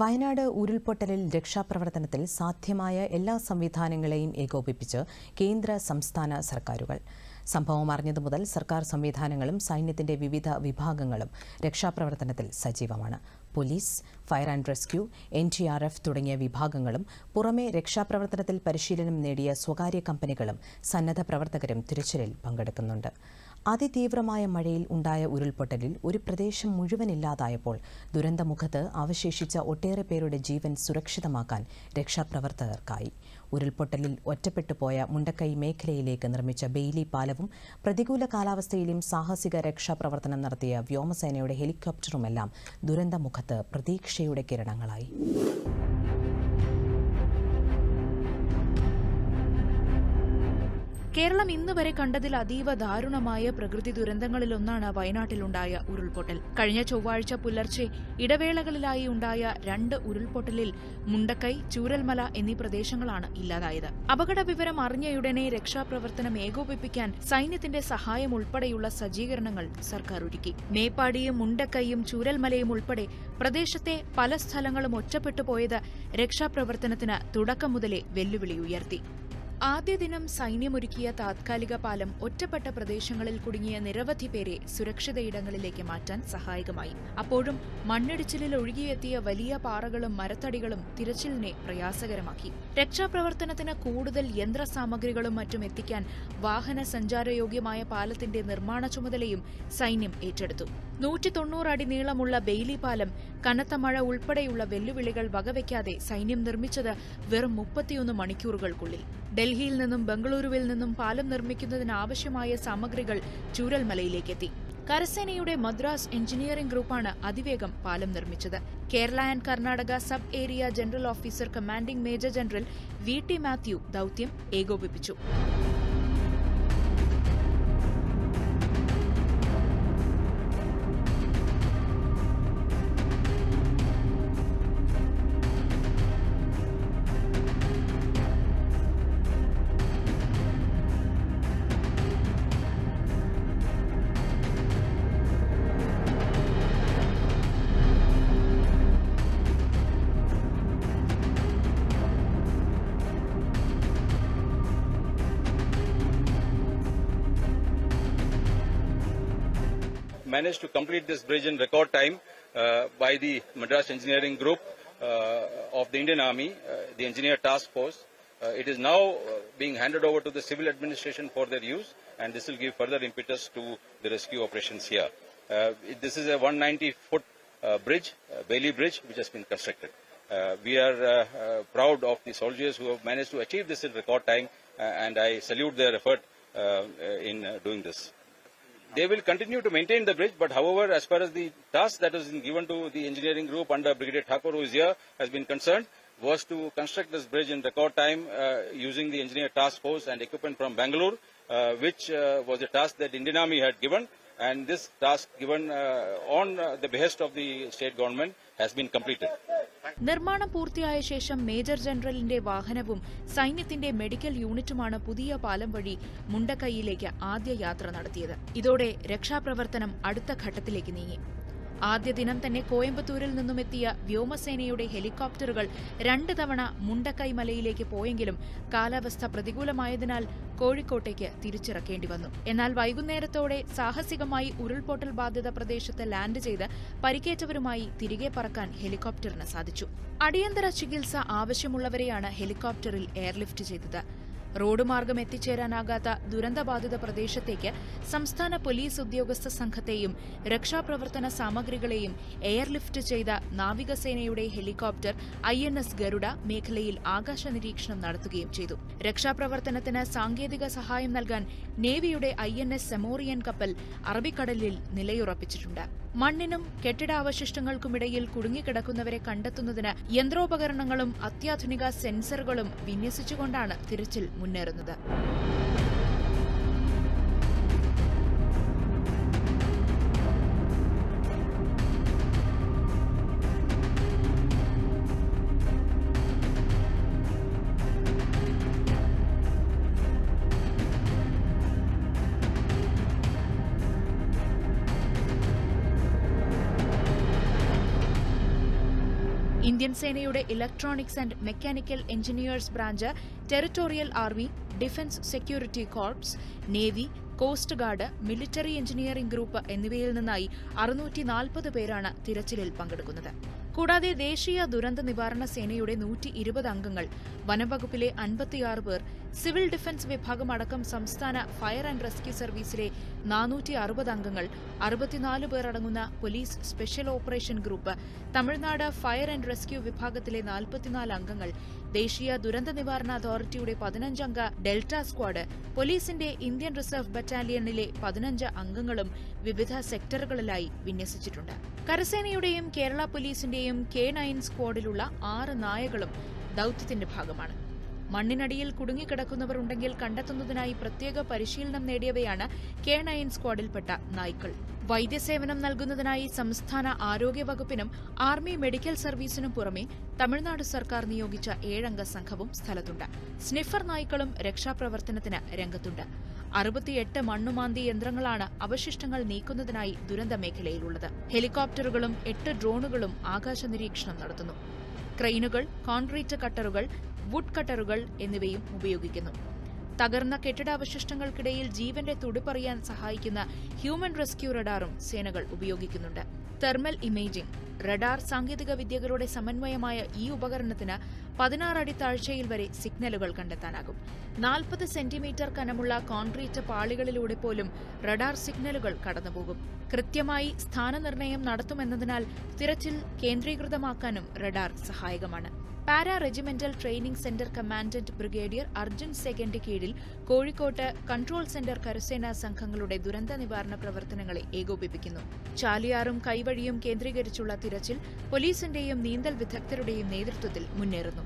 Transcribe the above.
വയനാട് ഉരുൾപൊട്ടലിൽ രക്ഷാപ്രവർത്തനത്തിൽ സാധ്യമായ എല്ലാ സംവിധാനങ്ങളെയും ഏകോപിപ്പിച്ച് കേന്ദ്ര സംസ്ഥാന സർക്കാരുകൾ. സംഭവം അറിഞ്ഞതു മുതൽ സർക്കാർ സംവിധാനങ്ങളും സൈന്യത്തിന്റെ വിവിധ വിഭാഗങ്ങളും രക്ഷാപ്രവർത്തനത്തിൽ സജീവമാണ്. Police fire and rescue N T R F തുടങ്ങിയ വിഭാഗങ്ങളും പുറമെ രക്ഷാപ്രവർത്തനത്തിൽ പരിശീലനം നേടിയ സ്വകാര്യ കമ്പനികളും സന്നദ്ധ പ്രവർത്തകരും തിരച്ചിലിൽ പങ്കെടുക്കുന്നുണ്ട്. അതിതീവ്രമായ മഴയിൽ ഉണ്ടായ ഉരുൾപൊട്ടലിൽ ഒരു പ്രദേശം മുഴുവൻ ഇല്ലാതായപ്പോൾ ദുരന്തമുഖത്ത് അവശേഷിച്ച ഒട്ടേറെ പേരുടെ ജീവൻ സുരക്ഷിതമാക്കാൻ രക്ഷാപ്രവർത്തകർക്കായി. ഉരുൾപൊട്ടലിൽ ഒറ്റപ്പെട്ടു പോയ മുണ്ടക്കൈ മേഖലയിലേക്ക് നിർമ്മിച്ച ബെയിലി പാലവും പ്രതികൂല കാലാവസ്ഥയിലും സാഹസിക രക്ഷാപ്രവർത്തനം നടത്തിയ വ്യോമസേനയുടെ ഹെലികോപ്റ്ററുമെല്ലാം ദുരന്തമുഖത്ത് പ്രതീക്ഷയുടെ കിരണങ്ങളായി. കേരളം ഇന്ന് വരെ കണ്ടതിൽ അതീവ ദാരുണമായ പ്രകൃതി ദുരന്തങ്ങളിലൊന്നാണ് വയനാട്ടിലുണ്ടായ ഉരുൾപൊട്ടൽ. കഴിഞ്ഞ ചൊവ്വാഴ്ച പുലർച്ചെ ഇടവേളകളിലായി ഉണ്ടായ രണ്ട് ഉരുൾപൊട്ടലിൽ മുണ്ടക്കൈ ചൂരൽമല എന്നീ പ്രദേശങ്ങളാണ് ഇല്ലാതായത്. അപകട വിവരം അറിഞ്ഞയുടനെ രക്ഷാപ്രവർത്തനം ഏകോപിപ്പിക്കാൻ സൈന്യത്തിന്റെ സഹായം ഉൾപ്പെടെയുള്ള സജ്ജീകരണങ്ങൾ സർക്കാർ ഒരുക്കി. മേപ്പാടിയും മുണ്ടക്കൈയും ചൂരൽമലയും ഉൾപ്പെടെ പ്രദേശത്തെ പല സ്ഥലങ്ങളും ഒറ്റപ്പെട്ടു പോയത് രക്ഷാപ്രവർത്തനത്തിന് തുടക്കം മുതലേ വെല്ലുവിളി ഉയർത്തി. ആദ്യ ദിനം സൈന്യമൊരുക്കിയ താത്കാലിക പാലം ഒറ്റപ്പെട്ട പ്രദേശങ്ങളിൽ കുടുങ്ങിയ നിരവധി പേരെ സുരക്ഷിത ഇടങ്ങളിലേക്ക് മാറ്റാൻ സഹായകമായി. അപ്പോഴും മണ്ണിടിച്ചിലിൽ ഒഴുകിയെത്തിയ വലിയ പാറകളും മരത്തടികളും തിരച്ചിലിനെ പ്രയാസകരമാക്കി. രക്ഷാപ്രവർത്തനത്തിന് കൂടുതൽ യന്ത്രസാമഗ്രികളും മറ്റും എത്തിക്കാൻ വാഹന സഞ്ചാരയോഗ്യമായ പാലത്തിന്റെ നിർമ്മാണ ചുമതലയും സൈന്യം ഏറ്റെടുത്തു. നൂറ്റി അടി നീളമുള്ള ബെയ്ലി പാലം കനത്ത മഴ ഉൾപ്പെടെയുള്ള വെല്ലുവിളികൾ വകവയ്ക്കാതെ സൈന്യം നിർമ്മിച്ചത് വെറും മുപ്പത്തിയൊന്ന് മണിക്കൂറുകൾക്കുള്ളിൽ. ഡൽഹിയിൽ നിന്നും ബംഗളൂരുവിൽ നിന്നും പാലം നിർമ്മിക്കുന്നതിനാവശ്യമായ സാമഗ്രികൾ ചൂരൽമലയിലേക്കെത്തി. കരസേനയുടെ മദ്രാസ് എഞ്ചിനീയറിംഗ് ഗ്രൂപ്പാണ് അതിവേഗം പാലം നിർമ്മിച്ചത്. Kerala and Karnataka sub area general officer commanding major general V T Mathew ദൌത്യം ഏകോപിപ്പിച്ചു. Managed to complete this bridge in record time uh, by the Madras Engineering Group uh, of the Indian Army, uh, the Engineer Task Force. It is now being handed over to the civil administration for their use, and this will give further impetus to the rescue operations here. This is a 190 foot bridge, Bailey Bridge, which has been constructed. Uh, we are uh, uh, proud of the soldiers who have managed to achieve this in record time, and I salute their effort in doing this. They will continue to maintain the bridge, but however, as far as the task that has been given to the engineering group under Brigadier Thakur, who is here, has been concerned, was to construct this bridge in record time uh, using the engineer task force and equipment from Bangalore, uh, which uh, was a task that Indian Army had given, and this task given uh, on uh, the behest of the state government has been completed. നിർമ്മാണം പൂർത്തിയായ ശേഷം major ജനറലിന്റെ വാഹനവും സൈന്യത്തിന്റെ medical യൂണിറ്റുമാണ് പുതിയ പാലം വഴി മുണ്ടക്കൈയിലേക്ക് ആദ്യ യാത്ര നടത്തിയത് ഇതോടെ രക്ഷാപ്രവർത്തനം അടുത്ത ഘട്ടത്തിലേക്ക് നീങ്ങി ആദ്യ ദിനം തന്നെ കോയമ്പത്തൂരിൽ നിന്നുമെത്തിയ വ്യോമസേനയുടെ ഹെലികോപ്റ്ററുകൾ രണ്ട് തവണ മുണ്ടക്കൈ മലയിലേക്ക് പോയെങ്കിലും കാലാവസ്ഥ പ്രതികൂലമായതിനാൽ കോഴിക്കോട്ടേക്ക് തിരിച്ചിറക്കേണ്ടി വന്നു. എന്നാൽ വൈകുന്നേരത്തോടെ സാഹസികമായി ഉരുൾപൊട്ടൽ ബാധിത പ്രദേശത്ത് ലാൻഡ് ചെയ്ത് പരിക്കേറ്റവരുമായി തിരികെ പറക്കാൻ ഹെലികോപ്റ്ററിന് സാധിച്ചു. അടിയന്തര ചികിത്സ ആവശ്യമുള്ളവരെയാണ് ഹെലികോപ്റ്ററിൽ എയർലിഫ്റ്റ് ചെയ്തത്. റോഡ് മാർഗം എത്തിച്ചേരാനാകാത്ത ദുരന്തബാധിത പ്രദേശത്തേക്ക് സംസ്ഥാന പോലീസ് ഉദ്യോഗസ്ഥ സംഘത്തെയും രക്ഷാപ്രവർത്തന സാമഗ്രികളെയും എയർലിഫ്റ്റ് ചെയ്ത നാവികസേനയുടെ helicopter I N S Garuda മേഖലയിൽ ആകാശ നിരീക്ഷണം നടത്തുകയും ചെയ്തു. രക്ഷാപ്രവർത്തനത്തിന് സാങ്കേതിക സഹായം നൽകാൻ നേവിയുടെ ഐ എൻ എസ് സെമോറിയൻ കപ്പൽ അറബിക്കടലിൽ നിലയുറപ്പിച്ചിട്ടുണ്ട്. മണ്ണിനും കെട്ടിടാവശിഷ്ടങ്ങൾക്കുമിടയിൽ കുടുങ്ങിക്കിടക്കുന്നവരെ കണ്ടെത്തുന്നതിന് യന്ത്രോപകരണങ്ങളും അത്യാധുനിക സെൻസറുകളും വിന്യസിച്ചുകൊണ്ടാണ് തിരച്ചിൽ മുന്നേറുന്നത്. ഇന്ത്യൻ സേനയുടെ electronics and mechanical engineers branch territorial army defence security corps navy coast guard military engineering group എന്നിവയിൽ നിന്നായി അറുന്നൂറ്റി നാൽപ്പത് പേരാണ് തിരച്ചിലിൽ പങ്കെടുക്കുന്നത്. കൂടാതെ ദേശീയ ദുരന്ത നിവാരണ സേനയുടെ നൂറ്റി ഇരുപത് അംഗങ്ങൾ വനംവകുപ്പിലെ അൻപത്തിയാറ് പേർ സിവിൽ ഡിഫൻസ് വിഭാഗം അടക്കം സംസ്ഥാന ഫയർ ആൻഡ് റെസ്ക്യൂ സർവീസിലെ നാനൂറ്റി അറുപത് അംഗങ്ങൾ അറുപത്തിനാല് പേർ അടങ്ങുന്ന police special operation group Tamil Nadu fire and rescue വിഭാഗത്തിലെ നാൽപ്പത്തിനാല് അംഗങ്ങൾ ദേശീയ ദുരന്ത നിവാരണ അതോറിറ്റിയുടെ പതിനഞ്ചംഗ ഡെൽറ്റ സ്ക്വാഡ് പോലീസിന്റെ ഇന്ത്യൻ റിസർവ് ബറ്റാലിയനിലെ പതിനഞ്ച് അംഗങ്ങളും വിവിധ സെക്ടറുകളിലായി വിന്യസിച്ചിട്ടുണ്ട്. കരസേനയുടെയും കേരള പോലീസിന്റെയും കെ നയൻ സ്ക്വാഡിലുള്ള ആറ് നായകളും ദൌത്യത്തിന്റെ ഭാഗമാണ്. മണ്ണിനടിയിൽ കുടുങ്ങിക്കിടക്കുന്നവർ ഉണ്ടെങ്കിൽ കണ്ടെത്തുന്നതിനായി പ്രത്യേക പരിശീലനം നേടിയവയാണ് കെ നയൻ സ്ക്വാഡിൽപ്പെട്ട നായ്ക്കൾ. വൈദ്യസേവനം നൽകുന്നതിനായി സംസ്ഥാന ആരോഗ്യ വകുപ്പിനും ആർമി മെഡിക്കൽ സർവീസിനും പുറമെ തമിഴ്നാട് സർക്കാർ നിയോഗിച്ച ഏഴംഗ സംഘവും സ്ഥലത്തുണ്ട്. സ്നിഫർ നായ്ക്കളും രക്ഷാപ്രവർത്തനത്തിന് രംഗത്തുണ്ട്. അറുപത്തിയെട്ട് മണ്ണുമാന്തി യന്ത്രങ്ങളാണ് അവശിഷ്ടങ്ങൾ നീക്കുന്നതിനായി ദുരന്ത മേഖലയിലുള്ളത് ഹെലികോപ്റ്ററുകളും എട്ട് ഡ്രോണുകളും ആകാശ നിരീക്ഷണം നടത്തുന്നു. ക്രെയിനുകൾ കോൺക്രീറ്റ് കട്ടറുകൾ വുഡ് കട്ടറുകൾ എന്നിവയും ഉപയോഗിക്കുന്നു. തകർന്ന കെട്ടിടാവശിഷ്ടങ്ങൾക്കിടയിൽ ജീവന്റെ തുടിപ്പറിയാൻ സഹായിക്കുന്ന ഹ്യൂമൻ റെസ്ക്യൂ റഡാറും സേനകൾ ഉപയോഗിക്കുന്നുണ്ട്. തെർമൽ ഇമേജിംഗ് റഡാർ സാങ്കേതിക വിദ്യകളുടെ സമന്വയമായ ഈ ഉപകരണത്തിന് പതിനാറടി താഴ്ചയിൽ വരെ സിഗ്നലുകൾ കണ്ടെത്താനാകും. നാൽപ്പത് സെന്റിമീറ്റർ കനമുള്ള കോൺക്രീറ്റ് പാളികളിലൂടെ പോലും റഡാർ സിഗ്നലുകൾ കടന്നുപോകും. കൃത്യമായി സ്ഥാനനിർണയം നടത്തുമെന്നതിനാൽ തിരച്ചിൽ കേന്ദ്രീകൃതമാക്കാനും റഡാർ സഹായകമാണ്. Para regimental training centre commandant brigadier Arjun Segan കീഴിൽ കോഴിക്കോട്ട് കൺട്രോൾ സെന്റർ കരസേനാ സംഘങ്ങളുടെ ദുരന്ത നിവാരണ പ്രവർത്തനങ്ങളെ ഏകോപിപ്പിക്കുന്നു. ചാലിയാറും കൈവഴിയും കേന്ദ്രീകരിച്ചുള്ള തിരച്ചിൽ പോലീസിന്റെയും നീന്തൽ വിദഗ്ധരുടെയും നേതൃത്വത്തിൽ മുന്നേറുന്നു.